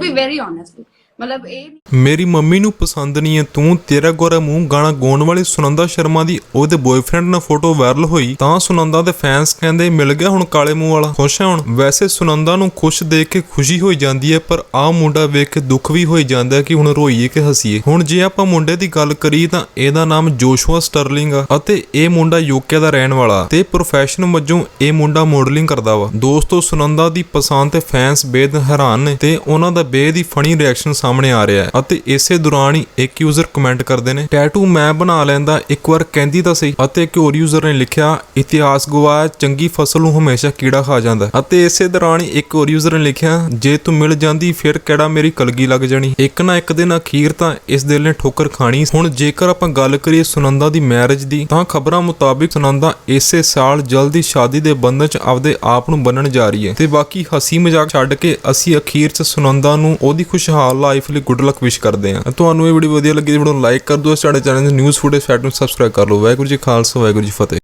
be very honest. ਮਤਲਬ ਇਹ ਮੇਰੀ ਮੰਮੀ ਨੂੰ ਪਸੰਦ ਨਹੀਂ ਹੈ, ਤੂੰ ਤੇਰਾ ਗੋਰਾ ਮੂੰਹ ਗਾਣਾ ਗਾਉਣ ਵਾਲੀ ਸੁਨੰਦਾ ਸ਼ਰਮਾ ਦੀ ਉਹਦੇ ਬॉयਫ੍ਰੈਂਡ ਨਾਲ ਫੋਟੋ ਵਾਇਰਲ ਹੋਈ, ਤਾਂ ਸੁਨੰਦਾ ਦੇ ਫੈਨਸ ਕਹਿੰਦੇ ਮਿਲ ਗਿਆ ਹੁਣ ਕਾਲੇ ਮੂੰਹ ਵਾਲਾ। ਖੁਸ਼ ਹੈ ਹੁਣ? ਵੈਸੇ ਸੁਨੰਦਾ ਨੂੰ ਖੁਸ਼ ਦੇਖ ਕੇ ਖੁਸ਼ੀ ਹੋਈ ਜਾਂਦੀ ਹੈ, ਪਰ ਆਹ ਮੁੰਡਾ ਵੇਖ ਕੇ ਦੁੱਖ ਵੀ ਹੋਈ ਜਾਂਦਾ ਕਿ ਹੁਣ ਰੋਈਏ ਕਿ ਹੱਸੀਏ। ਹੁਣ ਜੇ ਆਪਾਂ ਮੁੰਡੇ ਦੀ ਗੱਲ ਕਰੀਏ ਤਾਂ ਇਹਦਾ ਨਾਮ ਜੋਸ਼ੂਆ ਸਟਰਲਿੰਗ ਆ ਅਤੇ ਇਹ ਮੁੰਡਾ ਯੂਕੇ ਦਾ ਰਹਿਣ ਵਾਲਾ ਤੇ ਪ੍ਰੋਫੈਸ਼ਨ ਵਜੋਂ ਇਹ ਮੁੰਡਾ ਮਾਡਲਿੰਗ ਕਰਦਾ ਵਾ। ਦੋਸਤੋ, ਸੁਨੰਦਾ ਦੀ ਪਸੰਦ ਤੇ ਫੈਨਸ ਬੇਦ ਹੈਰਾਨ ਨੇ ਤੇ ਉਹਨਾਂ ਦਾ ਬੇਦ ਹੀ ਫਨੀ ਰਿਐਕਸ਼ਨ ਸਾਹਮਣੇ ਆ ਰਿਹਾ ਹੈ। ਅਤੇ ਇਸੇ ਦੌਰਾਨ ਹੀ ਇੱਕ ਯੂਜ਼ਰ ਕਮੈਂਟ ਕਰਦੇ ਨੇ ਟੈਟੂ ਮੈਂ ਬਣਾ ਲੈਂਦਾ, ਇੱਕ ਵਾਰ ਕਹਿੰਦੀ ਤਾਂ ਸਹੀ। ਅਤੇ ਇੱਕ ਹੋਰ ਯੂਜ਼ਰ ਨੇ ਲਿਖਿਆ, ਇਤਿਹਾਸ ਗਵਾਇਆ ਚੰਗੀ ਫਸਲ ਨੂੰ ਹਮੇਸ਼ਾ ਕੀੜਾ ਖਾ ਜਾਂਦਾ। ਅਤੇ ਇਸੇ ਦੌਰਾਨ ਹੀ ਇੱਕ ਹੋਰ ਯੂਜ਼ਰ ਨੇ ਲਿਖਿਆ, ਜੇ ਤੂੰ ਮਿਲ ਜਾਂਦੀ, ਫਿਰ ਕਿਹੜਾ ਮੇਰੀ ਕਲਗੀ ਲੱਗ ਜਾਣੀ? ਇੱਕ ਨਾ ਇੱਕ ਦਿਨ ਅਖੀਰ ਤਾਂ ਇਸ ਦਿਲ ਨੇ ਠੋਕਰ ਖਾਣੀ ਹੁਣ ਜੇਕਰ ਆਪਾਂ ਗੱਲ ਕਰੀਏ ਸੁਨੰਦਾ ਦੀ ਮੈਰਿਜ ਦੀ, ਤਾਂ ਖਬਰਾਂ ਮੁਤਾਬਿਕ ਸੁਨੰਦਾ ਇਸੇ ਸਾਲ ਜਲਦੀ ਸ਼ਾਦੀ ਦੇ ਬੰਧਨ 'ਚ ਆਪਦੇ ਆਪ ਨੂੰ ਬੰਨਣ ਜਾ ਰਹੀ ਹੈ। ਤੇ ਬਾਕੀ ਹਸੀ ਮਜ਼ਾਕ ਛੱਡ ਕੇ ਅਸੀਂ ਅਖੀਰ 'ਚ ਸੁਨੰਦਾ ਨੂੰ ਉਹਦੀ ਖੁਸ਼ਹਾਲ ਲਾਈਫ ਲਈ ਗੁੱਡ ਲੱਕ ਵਿਸ਼ ਕਰਦੇ ਹਾਂ। ਤੁਹਾਨੂੰ ਇਹ ਵੀਡੀਓ ਵਧੀਆ ਲੱਗੀ ਤਾਂ ਵੀਡੀਓ ਨੂੰ ਲਾਈਕ ਕਰ ਦਿਓ। ਸਾਡੇ ਚੈਨਲ ਦੇ ਨਿਊਜ਼ ਫੁਟੇਜ ਫੈਟ ਨੂੰ ਸਬਸਕ੍ਰਾਈਬ ਕਰ ਲਓ। ਵਾਹਿਗੁਰੂ ਜੀ ਖਾਲਸਾ, ਵਾਹਿਗੁਰੂ ਜੀ ਫਤਿਹ।